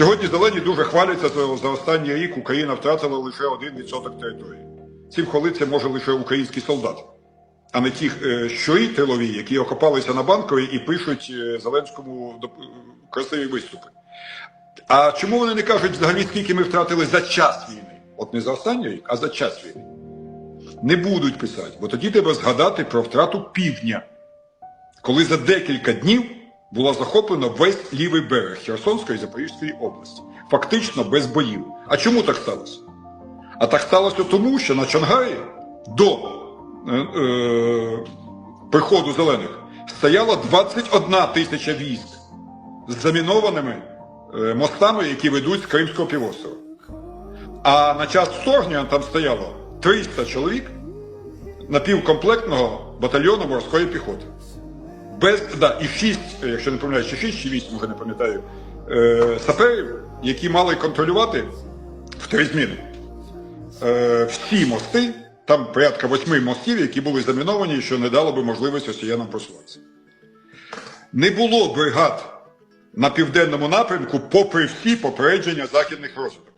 Сьогодні зелені дуже хваляться, що за останній рік Україна втратила лише 1% території. Цим хвалиться може лише український солдат, а не ті е, щурі тилові, які окопалися на банковій і пишуть е, Зеленському красиві виступи. А чому вони не кажуть взагалі, скільки ми втратили за час війни? От не за останній рік, а за час війни. Не будуть писати, бо тоді треба згадати про втрату півдня, коли за декілька днів було захоплено весь лівий берег Херсонської і Запорізької області. Фактично без боїв. А чому так сталося? А так сталося тому, що на Чонгарі до е, е, приходу зелених стояло 21 тисяча військ з замінованими е, мостами, які ведуть з Кримського півострова. А на час вторгнення там стояло 300 чоловік напівкомплектного батальйону морської піхоти. Без, да, і 6, якщо не помиляюсь, 6 чи 8, вже не пам'ятаю, е, саперів, які мали контролювати в три зміни е, всі мости, там порядка восьми мостів, які були заміновані, що не дало би можливості росіянам просуватися. Не було бригад на південному напрямку, попри всі попередження західних розвиток.